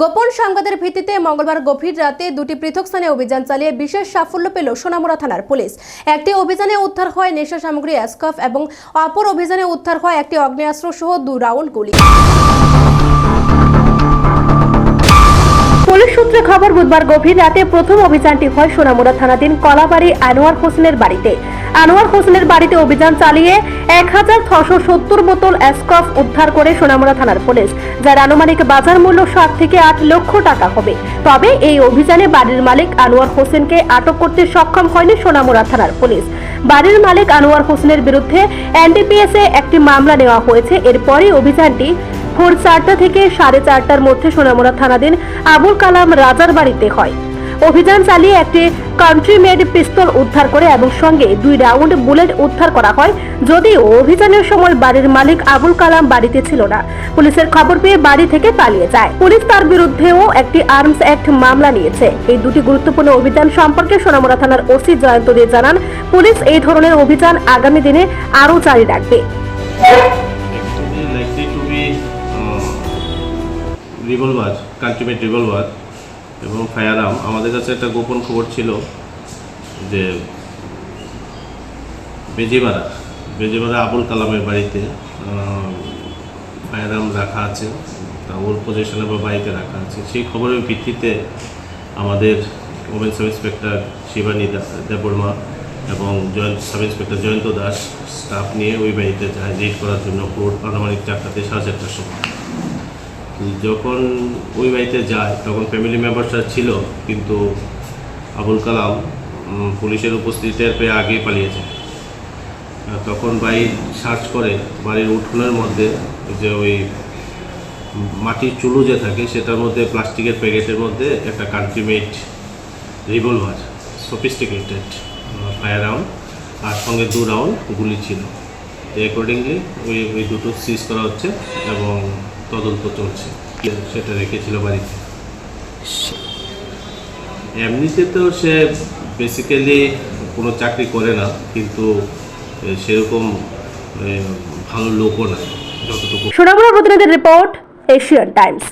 গোপন সংবাদের ভিত্তিতে মঙ্গলবার গভীর রাতে দুটি পৃথক স্থানে অভিযান চালিয়ে বিশেষ সাফল্য পেল সোনামুড়া থানার পুলিশ। একটি অভিযানে উদ্ধার হয় নেশা সামগ্রী অ্যাসকফ এবং অপর অভিযানে উদ্ধার হয় একটি অগ্নেয়াস্ত্র সহ দু রাউন্ড গুলি। পুলিশ সূত্রে খবর, বুধবার গভীর রাতে প্রথম অভিযানটি হয় সোনামুড়া থানাধীন কলাবাড়ি আনোয়ার হোসেনের বাড়িতে। আনোয়ার হোসেনের বাড়িতে অভিযান চালিয়ে এক হাজার ছশো সত্তর বোতল অ্যাসকফ উদ্ধার করে সোনামুড়া থানার পুলিশ, যার আনুমানিক বাজার মূল্য সাত থেকে আট লক্ষ টাকা হবে। তবে এই অভিযানে বাড়ির মালিক আনোয়ার হোসেনকে আটক করতে সক্ষম হয়নি সোনামুড়া থানার পুলিশ। বাড়ির মালিক আনোয়ার হোসেনের বিরুদ্ধে এনডিপিএস এ একটি মামলা নেওয়া হয়েছে। এরপরই অভিযানটি ভোর চারটা থেকে সাড়ে চারটার মধ্যে সোনামুড়া থানাধীন আবুল কালাম রাজার বাড়িতে হয়। অভিযান চালিয়ে একটি কান্ট্রি মেড পিস্তল উদ্ধার করে এবং সঙ্গে দুই রাউন্ড বুলেট উদ্ধার করা হয়। যদিও অভিযানের সময় বাড়ির মালিক আবুল কালাম বাড়িতে ছিল না। পুলিশের খবর পেয়ে বাড়ি থেকে পালিয়ে যায়। পুলিশ তার বিরুদ্ধেও একটি আর্মস অ্যাক্ট মামলা নিয়েছে। এই দুটি গুরুত্বপূর্ণ অভিযান সম্পর্কে সোনামুড়া থানার ওসি জয়ন্ত দে জানান, পুলিশ এই ধরনের অভিযান আগামী দিনে আরও জারি রাখবে। Actually likely to এবং ফায়ার আর্ম আমাদের কাছে একটা গোপন খবর ছিল যে বেজিমারা বেজিমারা আবুল কালামের বাড়িতে ফায়ারাম রাখা আছে, তা ওর পজিশনে বা বাড়িতে রাখা আছে। সেই খবরের ভিত্তিতে আমাদের women sub inspector Shibani Debbarma এবং Jayanta sub inspector Jayanta Das staff নিয়ে ওই বাড়িতে যায় রেড করার জন্য ভোর আনুমানিক চারটাতে সাড়ে চারটার সময়। যখন ওই বাড়িতে যায়, তখন ফ্যামিলি মেম্বারসরা ছিল, কিন্তু আবুল কালাম পুলিশের উপস্থিতি টের পেয়ে আগেই পালিয়েছে। তখন বাড়ি সার্চ করে, বাড়ির উঠোনের মধ্যে যে ওই মাটির চুলো যে থাকে, সেটার মধ্যে প্লাস্টিকের প্যাকেটের মধ্যে একটা country made revolver sophisticated fire round আর সঙ্গে দু রাউন্ড গুলি ছিল। অ্যাকর্ডিংলি ওই ওই দুটো সিজ করা হচ্ছে এবং তদন্ত চলছে। সেটা রেখেছিল বাড়িতে? এমনিতে তো সে বেসিক্যালি কোনো চাকরি করে না, কিন্তু সেরকম ভালো লোকও না যতটুকু সোনামুড়া প্রতিনিধির রিপোর্ট, এশিয়ান টাইমস।